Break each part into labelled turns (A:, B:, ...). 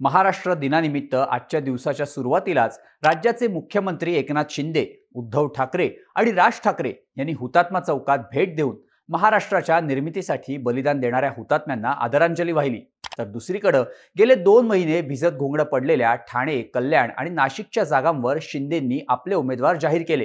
A: महाराष्ट्र दिनानिमित्त आजच्या दिवसाच्या सुरुवातीलाच राज्याचे मुख्यमंत्री एकनाथ शिंदे उद्धव ठाकरे आणि राज ठाकरे यांनी हुतात्मा चौकात भेट देऊन महाराष्ट्राच्या निर्मितीसाठी बलिदान देणाऱ्या हुतात्म्यांना आदरांजली वाहिली. तर दुसरीकडं गेले दोन महिने भिजत घोंगडं पडलेल्या ठाणे कल्याण आणि नाशिकच्या जागांवर शिंदेंनी आपले उमेदवार जाहीर केले.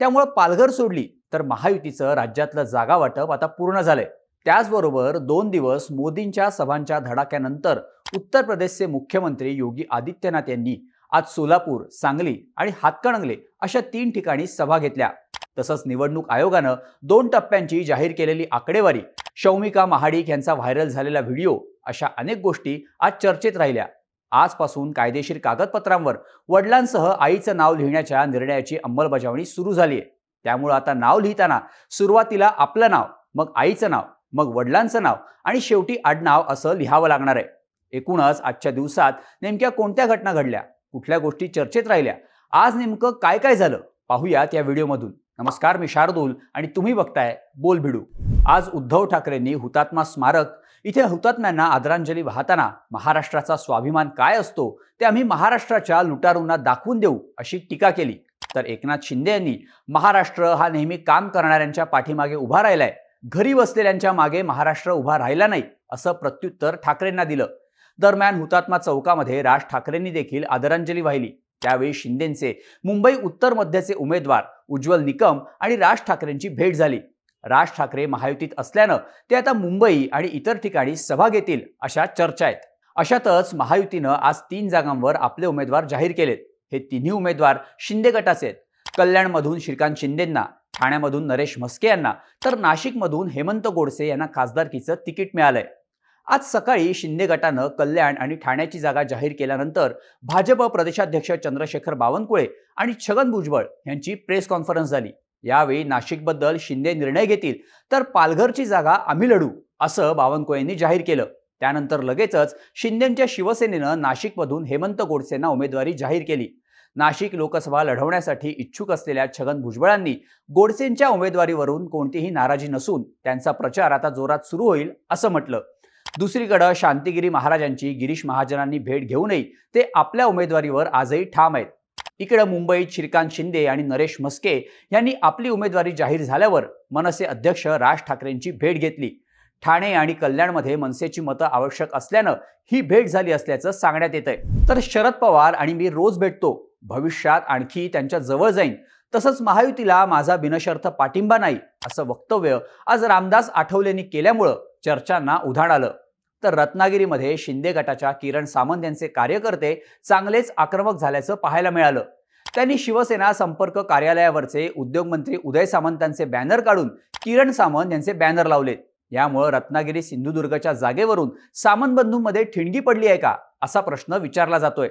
A: त्यामुळं पालघर सोडली तर महायुतीचं राज्यातलं जागा वाटप आता पूर्ण झालंय. त्याचबरोबर दोन दिवस मोदींच्या सभांच्या धडाक्यानंतर उत्तर प्रदेशचे मुख्यमंत्री योगी आदित्यनाथ यांनी आज सोलापूर सांगली आणि हातकणंगले अशा तीन ठिकाणी सभा घेतल्या. तसंच निवडणूक आयोगानं दोन टप्प्यांची जाहीर केलेली आकडेवारी शौमिका महाडिक यांचा व्हायरल झालेला व्हिडिओ अशा अनेक गोष्टी आज चर्चेत राहिल्या. आजपासून कायदेशीर कागदपत्रांवर वडिलांसह आईचं नाव लिहिण्याच्या निर्णयाची अंमलबजावणी सुरू झाली आहे त्यामुळं आता नाव लिहिताना सुरुवातीला आपलं नाव मग आईचं नाव मग वडिलांचं नाव आणि शेवटी आडनाव असं लिहावं लागणार आहे. एकूणच आजच्या दिवसात नेमक्या कोणत्या घटना घडल्या? कुठल्या गोष्टी चर्चेत राहिल्या? आज नेमकं काय काय झालं? पाहूयात या व्हिडिओमधून. नमस्कार मी शार्दूल आणि तुम्ही बघताय बोल भिडू. आज उद्धव ठाकरेंनी हुतात्मा स्मारक इथे हुतात्म्यांना आदरांजली वाहताना महाराष्ट्राचा स्वाभिमान काय असतो ते आम्ही महाराष्ट्राच्या लुटारूंना दाखवून देऊ अशी टीका केली. तर एकनाथ शिंदे यांनी महाराष्ट्र हा नेहमी काम करणाऱ्यांच्या पाठीमागे उभा राहिलाय. घरी बसलेल्यांच्या मागे महाराष्ट्र उभा राहिला नाही असं प्रत्युत्तर ठाकरेंना दिलं. दरम्यान हुतात्मा चौकामध्ये राज ठाकरेंनी देखील आदरांजली वाहिली. त्यावेळी शिंदेचे मुंबई उत्तर मध्यचे उमेदवार उज्ज्वल निकम आणि राज ठाकरेंची भेट झाली. राज ठाकरे महायुतीत असल्यानं ते आता मुंबई आणि इतर ठिकाणी सभा घेतील अशा चर्चा आहेत. अशातच महायुतीनं आज तीन जागांवर आपले उमेदवार जाहीर केलेत. हे तिन्ही उमेदवार शिंदे गटाचे आहेत. कल्याणमधून श्रीकांत शिंदेंना ठाण्यामधून नरेश म्हस्के यांना तर नाशिकमधून हेमंत गोडसे यांना खासदारकीचं तिकीट मिळालंय. आज सकाळी शिंदे गटानं कल्याण आणि ठाण्याची जागा जाहीर केल्यानंतर भाजप प्रदेशाध्यक्ष चंद्रशेखर बावनकुळे आणि छगन भुजबळ यांची प्रेस कॉन्फरन्स झाली. यावेळी नाशिकबद्दल शिंदे निर्णय घेतील तर पालघरची जागा आम्ही लढू असं बावनकुळेंनी जाहीर केलं. त्यानंतर लगेचच शिंदेच्या शिवसेनेनं नाशिकमधून हेमंत गोडसेंना उमेदवारी जाहीर केली. नाशिक लोकसभा लढवण्यासाठी इच्छुक असलेल्या छगन भुजबळांनी गोडसेंच्या उमेदवारीवरून कोणतीही नाराजी नसून त्यांचा प्रचार आता जोरात सुरू होईल असं म्हटलं. दुसरीकडं शांतिगिरी महाराजांची गिरीश महाजनांनी भेट घेऊनही ते आपल्या उमेदवारीवर आजही ठाम आहेत. इकडं मुंबईत श्रीकांत शिंदे आणि नरेश म्हस्के यांनी आपली उमेदवारी जाहीर झाल्यावर मनसे अध्यक्ष राज ठाकरेंची भेट घेतली. ठाणे आणि कल्याणमध्ये मनसेची मतं आवश्यक असल्यानं ही भेट झाली असल्याचं सांगण्यात येत आहे तर शरद पवार आणि मी रोज भेटतो. भविष्यात आणखी त्यांच्या जवळ जाईन. तसंच महायुतीला माझा बिनशर्त पाठिंबा नाही असं वक्तव्य आज रामदास आठवलेंनी केल्यामुळं चर्चांना उधाण आलं. तर रत्नागिरीमध्ये शिंदे गटाच्या किरण सामंत यांचे कार्यकर्ते चांगलेच आक्रमक झाल्याचं पाहायला मिळालं. त्यांनी शिवसेना संपर्क कार्यालयावरचे उद्योगमंत्री उदय सामंतांचे बॅनर काढून किरण सामंत यांचे बॅनर लावलेत यामुळं रत्नागिरी सिंधुदुर्गच्या जागेवरून सामंत बंधूंमध्ये ठिणगी पडली आहे का असा प्रश्न विचारला जातोय.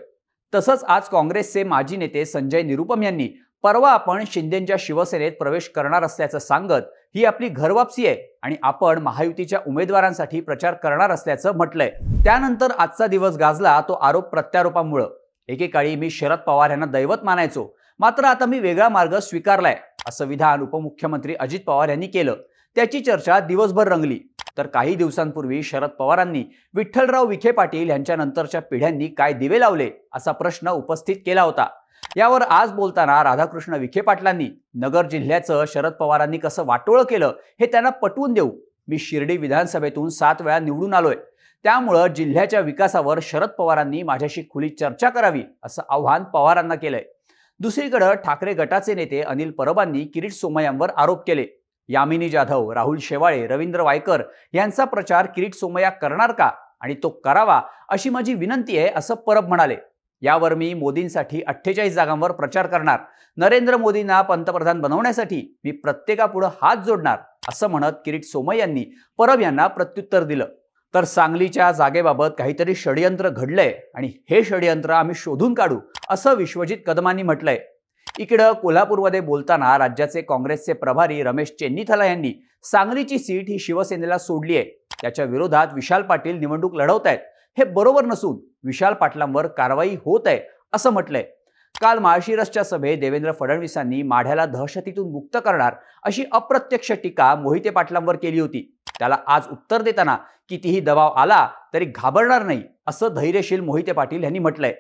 A: तसंच आज काँग्रेसचे माजी नेते संजय निरुपम यांनी परवा आपण शिंदेच्या शिवसेनेत प्रवेश करणार असल्याचं सांगत ही आपली घरवापसी आहे आणि आपण महायुतीच्या उमेदवारांसाठी प्रचार करणार असल्याचं म्हटलंय. त्यानंतर आजचा दिवस गाजला तो आरोप प्रत्यारोपामुळं. एकेकाळी मी शरद पवार यांना दैवत मानायचो. मात्र आता मी वेगळा मार्ग स्वीकारलाय असं विधान उपमुख्यमंत्री अजित पवार यांनी केलं. त्याची चर्चा दिवसभर रंगली. तर काही दिवसांपूर्वी शरद पवारांनी विठ्ठलराव विखे पाटील यांच्यानंतरच्या पिढ्यांनी काय दिवे लावले असा प्रश्न उपस्थित केला होता. यावर आज बोलताना राधाकृष्ण विखे पाटलांनी नगर जिल्ह्याचं शरद पवारांनी कसं वाटोळं केलं हे त्यांना पटवून देऊ. मी शिर्डी विधानसभेतून सात वेळा निवडून आलोय. त्यामुळं जिल्ह्याच्या विकासावर शरद पवारांनी माझ्याशी खुली चर्चा करावी असं आव्हान पवारांना केलंय. दुसरीकडं ठाकरे गटाचे नेते अनिल परबांनी किरीट सोमय्यांवर आरोप केले. यामिनी जाधव राहुल शेवाळे रवींद्र वायकर यांचा प्रचार किरीट सोमय्या करणार का आणि तो करावा अशी माझी विनंती आहे असं परब म्हणाले. यावर मी मोदींसाठी अठ्ठेचाळीस जागांवर प्रचार करणार. नरेंद्र मोदींना पंतप्रधान बनवण्यासाठी मी प्रत्येकापुढं हात जोडणार असं म्हणत किरीट सोमय्यांनी परब यांना प्रत्युत्तर दिलं. तर सांगलीच्या जागेबाबत काहीतरी षडयंत्र घडलंय आणि हे षडयंत्र आम्ही शोधून काढू असं विश्वजित कदमांनी म्हटलंय. इकडं कोल्हापूरमध्ये बोलताना राज्याचे काँग्रेसचे प्रभारी रमेश चेन्नीथला यांनी सांगलीची सीट ही शिवसेनेला सोडली आहे. त्याच्या विरोधात विशाल पाटील निवडणूक लढवत आहेत. हे बरोबर नसून विशाल पाटलांवर कारवाई होत आहे असं म्हटलंय. काल माळशिरसच्या सभेत देवेंद्र फडणवीसांनी माढ्याला दहशतीतून मुक्त करणार अशी अप्रत्यक्ष टीका मोहिते पाटलांवर केली होती. त्याला आज उत्तर देताना कितीही दबाव आला तरी घाबरणार नाही असं धैर्यशील मोहिते पाटील यांनी म्हटलंय.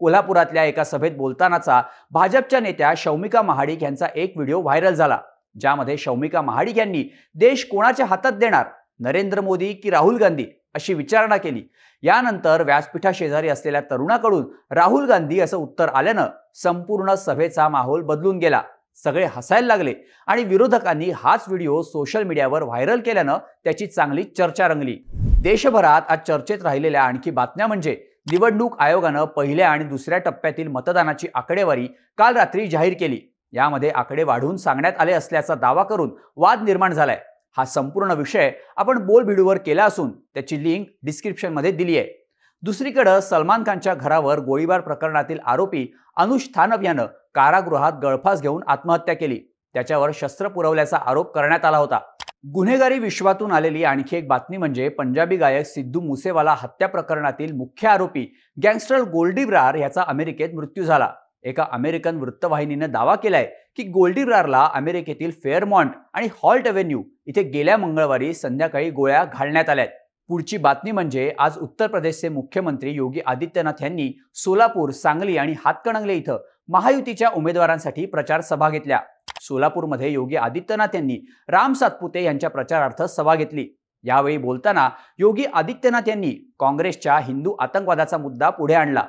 A: कोल्हापुरातल्या एका सभेत बोलतानाचा भाजपच्या नेत्या शौमिका महाडिक यांचा एक व्हिडिओ व्हायरल झाला ज्यामध्ये शौमिका महाडिक यांनी देश कोणाच्या हातात देणार नरेंद्र मोदी की राहुल गांधी अशी विचारणा केली. यानंतर व्यासपीठा शेजारी असलेल्या तरुणाकडून राहुल गांधी असं उत्तर आल्यानं संपूर्ण सभेचा माहोल बदलून गेला. सगळे हसायला लागले आणि विरोधकांनी हाच व्हिडिओ सोशल मीडियावर व्हायरल केल्यानं त्याची चांगली चर्चा रंगली. देशभरात आज चर्चेत राहिलेल्या आणखी बातम्या म्हणजे निवडणूक आयोगानं पहिल्या आणि दुसऱ्या टप्प्यातील मतदानाची आकडेवारी काल रात्री जाहीर केली. यामध्ये आकडे वाढवून सांगण्यात आले असल्याचा दावा करून वाद निर्माण झालाय. हा संपूर्ण विषय आपण बोल व्हिडिओवर केला असून त्याची लिंक डिस्क्रिप्शनमध्ये दिली आहे. दुसरीकडं सलमान खानच्या घरावर गोळीबार प्रकरणातील आरोपी अनुष थानप यानं कारागृहात गळफास घेऊन आत्महत्या केली. त्याच्यावर शस्त्र पुरवल्याचा आरोप करण्यात आला होता. गुन्हेगारी विश्वातून आलेली आणखी एक बातमी म्हणजे पंजाबी गायक सिद्धू मुसेवाला हत्या प्रकरणातील मुख्य आरोपी गँगस्टर गोल्डी ब्रार याचा अमेरिकेत मृत्यू झाला. एका अमेरिकन वृत्तवाहिनीनं दावा केलाय की गोल्डी ब्रारला अमेरिकेतील फेअरमॉन्ट आणि हॉल्ट अव्हेन्यू इथे गेल्या मंगळवारी संध्याकाळी गोळ्या घालण्यात आल्यात. पुढची बातमी म्हणजे आज उत्तर प्रदेशचे मुख्यमंत्री योगी आदित्यनाथ यांनी सोलापूर सांगली आणि हातकणंगले इथं महायुतीच्या उमेदवारांसाठी प्रचार सभा घेतल्या. सोलापूरमध्ये योगी आदित्यनाथ यांनी राम सातपुते यांच्या प्रचारार्थ सभा घेतली. यावेळी बोलताना योगी आदित्यनाथ यांनी काँग्रेसच्या हिंदू आतंकवादाचा मुद्दा पुढे आणला.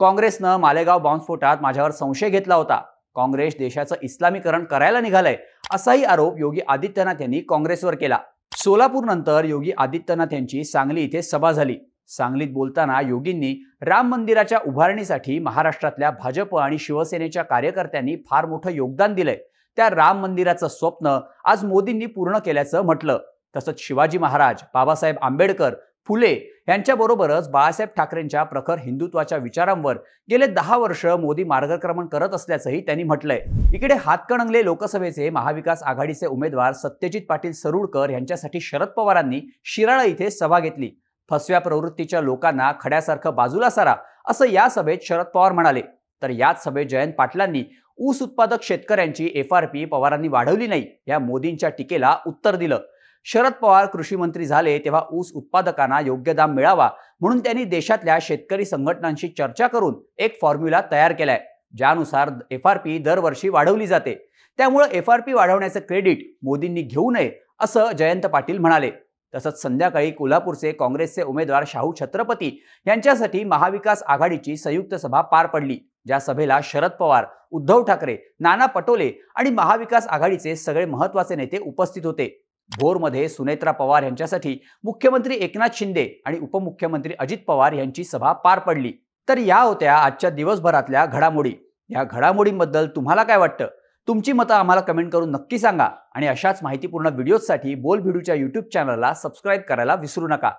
A: काँग्रेसनं मालेगाव बॉम्बस्फोटात माझ्यावर संशय घेतला होता. काँग्रेस देशाचं इस्लामीकरण करायला निघालंय असाही आरोप योगी आदित्यनाथ यांनी काँग्रेसवर केला. सोलापूर नंतर योगी आदित्यनाथ यांची सांगली इथे सभा झाली. सांगलीत बोलताना योगींनी राम मंदिराच्या उभारणीसाठी महाराष्ट्रातल्या भाजप आणि शिवसेनेच्या कार्यकर्त्यांनी फार मोठं योगदान दिलंय. त्या राम मंदिराचं स्वप्न आज मोदींनी पूर्ण केल्याचं म्हटलं. तसंच शिवाजी महाराज बाबासाहेब आंबेडकर फुले यांच्याबरोबरच बाळासाहेब ठाकरेंच्या प्रखर हिंदुत्वाच्या विचारांवर गेले दहा वर्ष मोदी मार्गक्रमण करत असल्याचंही त्यांनी म्हटलंय. इकडे हातकणंगले लोकसभेचे महाविकास आघाडीचे उमेदवार सत्यजित पाटील सरुडकर यांच्यासाठी शरद पवारांनी शिराळा इथे सभा घेतली. फसव्या प्रवृत्तीच्या लोकांना खड्यासारखं बाजूला सारा असं या सभेत शरद पवार म्हणाले. तर याच सभेत जयंत पाटलांनी ऊस उत्पादक शेतकऱ्यांची एफ आर पी पवारांनी वाढवली नाही या मोदींच्या टीकेला उत्तर दिलं. शरद पवार कृषी मंत्री झाले तेव्हा ऊस उत्पादकांना योग्य दाम मिळावा म्हणून त्यांनी देशातल्या शेतकरी संघटनांशी चर्चा करून एक फॉर्म्युला तयार केलाय ज्यानुसार एफ आर पी दरवर्षी वाढवली जाते. त्यामुळे एफ आर पी वाढवण्याचं क्रेडिट मोदींनी घेऊ नये असं जयंत पाटील म्हणाले. तसंच संध्याकाळी कोल्हापूरचे काँग्रेसचे उमेदवार शाहू छत्रपती यांच्यासाठी महाविकास आघाडीची संयुक्त सभा पार पडली. ज्या सभेला शरद पवार उद्धव ठाकरे नाना पटोले आणि महाविकास आघाडीचे सगळे महत्त्वाचे नेते उपस्थित होते. भोरमध्ये सुनेत्रा पवार यांच्यासाठी मुख्यमंत्री एकनाथ शिंदे आणि उपमुख्यमंत्री अजित पवार यांची सभा पार पडली. तर या होत्या आजच्या दिवसभरातल्या घडामोडी. या घडामोडींबद्दल तुम्हाला काय वाटतं? तुमची मतं आम्हाला कमेंट करून नक्की सांगा आणि अशाच माहितीपूर्ण व्हिडिओजसाठी बोल भिडूच्या यूट्यूब चॅनलला सबस्क्राईब करायला विसरू नका.